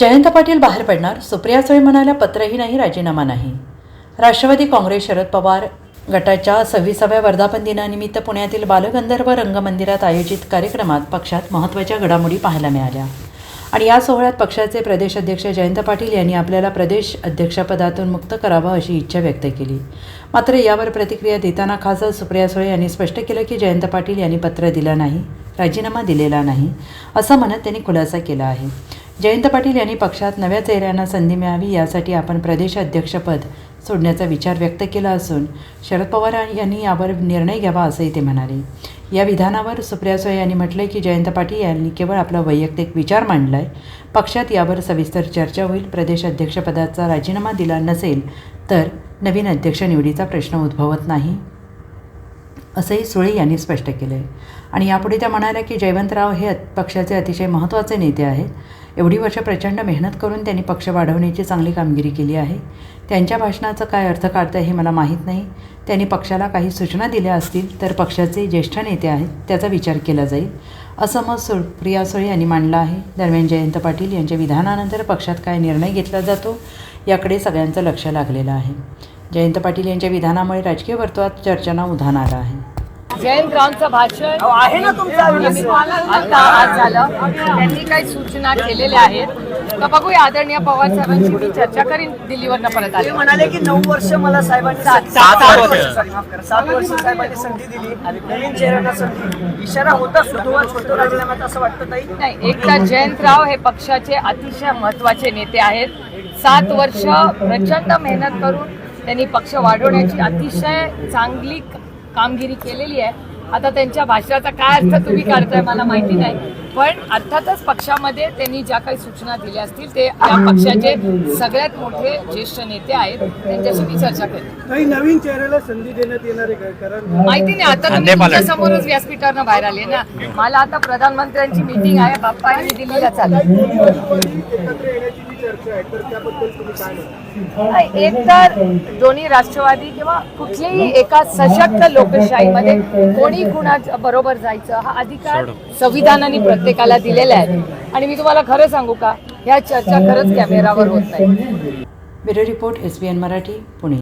जयंत पाटील बाहेर पडणार सुप्रिया सुळे म्हणाल्या पत्रही नाही राजीनामा नाही. राष्ट्रवादी काँग्रेस शरद पवार गटाच्या सव्वीसाव्या वर्धापन दिनानिमित्त पुण्यातील बालगंधर्व रंगमंदिरात आयोजित कार्यक्रमात पक्षात महत्त्वाच्या घडामोडी पाहायला मिळाल्या. आणि या सोहळ्यात पक्षाचे प्रदेश अध्यक्ष जयंत पाटील यांनी आपल्याला प्रदेश अध्यक्षपदातून मुक्त करावं अशी इच्छा व्यक्त केली. मात्र यावर प्रतिक्रिया देताना खासदार सुप्रिया सुळे यांनी स्पष्ट केलं की जयंत पाटील यांनी पत्र दिलं नाही राजीनामा दिलेला नाही असं म्हणत त्यांनी खुलासा केला आहे. जयंत पाटील यांनी पक्षात नव्या चेहऱ्यांना संधी मिळावी यासाठी आपण प्रदेश अध्यक्षपद सोडण्याचा विचार व्यक्त केला असून शरद पवार यांनी यावर निर्णय घ्यावा असंही ते म्हणाले. या विधानावर सुप्रिया सुळे यांनी म्हटलं की जयंत पाटील यांनी केवळ आपला वैयक्तिक विचार मांडला आहे पक्षात यावर सविस्तर चर्चा होईल प्रदेश अध्यक्षपदाचा राजीनामा दिला नसेल तर नवीन अध्यक्ष निवडीचा प्रश्न उद्भवत नाही. असंही सुळे यांनी स्पष्ट केलं आहे आणि यापुढे त्या म्हणाल्या की जयवंतराव हे पक्षाचे अतिशय महत्त्वाचे नेते आहेत. एवढी वर्ष प्रचंड मेहनत करून त्यांनी पक्ष वाढवण्याची चांगली कामगिरी केली आहे. त्यांच्या भाषणाचं काय अर्थ काढतं हे मला माहीत नाही. त्यांनी पक्षाला काही सूचना दिल्या असतील तर पक्षाचे ज्येष्ठ नेते आहेत त्याचा विचार केला जाईल असं मत सुप्रिया सुळे यांनी मांडलं आहे. दरम्यान जयंत पाटील यांच्या विधानानंतर पक्षात काय निर्णय घेतला जातो याकडे सगळ्यांचं लक्ष लागलेलं आहे. जयंत पाटील यांच्या विधानामुळे राजकीय वर्तुळात चर्चांना उधाण आलं आहे. जयंतरावांचं भाषण. आहे ना तुमचा आता आज झालं. त्यांनी काही सूचना केलेल्या आहेत. तर बघूया आदरणीय पवार साहेबांशी. मी चर्चा करीन दिल्लीवरनं परत ते आले म्हणाले की नऊ वर्ष मला साहेबांनी सात वर्ष. वर्ष sorry, माफ करा. सात वर्ष साहेबांनी संधी दिली नवीन चेहऱ्यांना संधी इशारा होता सुरुवात होतो राजीनाम्यात असं वाटतं ताई? नाही एक तर जयंतराव हे पक्षाचे अतिशय महत्त्वाचे नेते आहेत. सात वर्ष प्रचंड मेहनत करून त्यांनी पक्ष वाढवण्याची अतिशय चांगली कामगिरी केलेली आहे. आता त्यांच्या भाषणाचा काय अर्थ तुम्ही काढताय मला माहिती नाही. पण अर्थातच पक्षामध्ये त्यांनी ज्या काही सूचना दिल्या असतील ते या पक्षाचे सगळ्यात मोठे ज्येष्ठ नेते आहेत. त्यांच्याशी मी चर्चा करेन. काही नवीन चेहऱ्याला संधी देण्यात येणार आहे? कारण माहिती नाही आता तुम्ही तुमच्या समोरच व्यासपीठावरनं बाहेर आले ना. मला आता प्रधानमंत्र्यांची मीटिंग आहे बाप्पा मी दिल्लीला चालले. दोन्ही एकत्र येण्याची जी चर्चा आहे तर त्याबद्दल तुम्ही काय म्हणता एक तर दोन्ही राष्ट्रवादी किंवा कुठल्याही एका सशक्त लोकशाहीमध्ये कोणी कुणाच्या बरोबर जायचं हा अधिकार संविधानाने प्रत्येकाला दिलेल्या आहेत. आणि मी तुम्हाला खरं सांगू का ह्या चर्चा खरंच कॅमेरावर होत नाही. Bureau report S B N Marathi Pune.